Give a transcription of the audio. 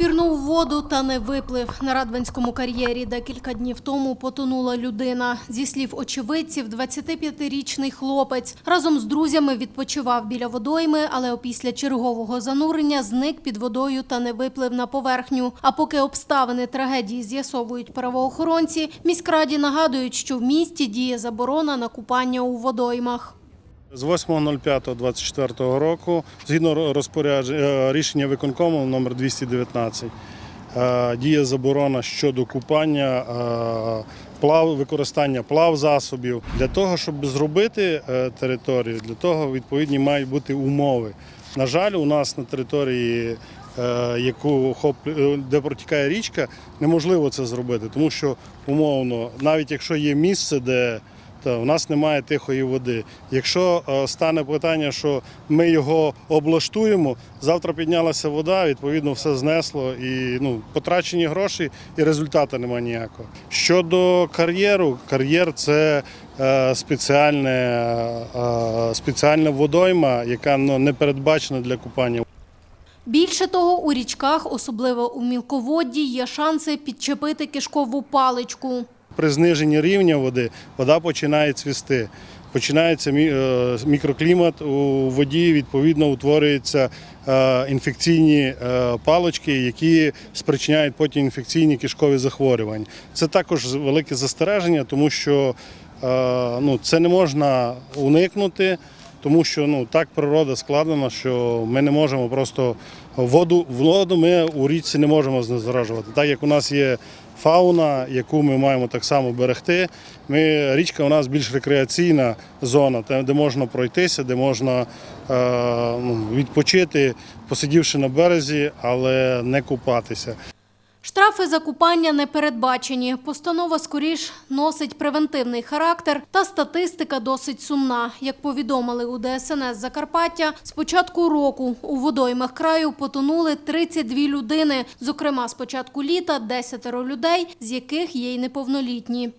Пірнув воду та не виплив. На Радванському кар'єрі декілька днів тому потонула людина. Зі слів очевидців, 25-річний хлопець разом з друзями відпочивав біля водойми, але опісля чергового занурення зник під водою та не виплив на поверхню. А поки обставини трагедії з'ясовують правоохоронці, міськраді нагадують, що в місті діє заборона на купання у водоймах. З 8.05.24 року, згідно розпорядження рішення виконкому номер 219, е, діє заборона щодо купання, е, плав, використання плавзасобів. Для того, щоб зробити е, територію, для того відповідні мають бути умови. На жаль, у нас на території, е, яку е, де протікає річка, неможливо це зробити, тому що умовно, навіть якщо є місце, де у нас немає тихої води. Якщо е, стане питання, що ми його облаштуємо, завтра піднялася вода, відповідно, все знесло і ну, потрачені гроші, і результату немає ніякого. Щодо кар'єру, кар'єр це е, спеціальне, е, спеціальна водойма, яка ну, не передбачена для купання. Більше того, у річках, особливо у мілководді, є шанси підчепити кишкову паличку. При зниженні рівня води вода починає цвісти. Починається е, мікроклімат у воді, відповідно утворюються е, інфекційні палочки, які спричиняють потім інфекційні кишкові захворювання. Це також велике застереження, тому що е, ну, це не можна уникнути, тому що ну, так природа складена, що ми не можемо просто воду, воду ми у річці не можемо знезаражувати. Так як у нас є фауна, яку ми маємо так само берегти. Ми, річка у нас більш рекреаційна зона, де можна пройтися, де можна е, ну, відпочити, посидівши на березі, але не купатися. Штрафи за купання не передбачені. Постанова скоріш носить превентивний характер, та статистика досить сумна. Як повідомили у ДСНС Закарпаття, з початку року у водоймах краю потонули 32 людини. Зокрема, з початку літа 10 людей, з яких є й неповнолітні.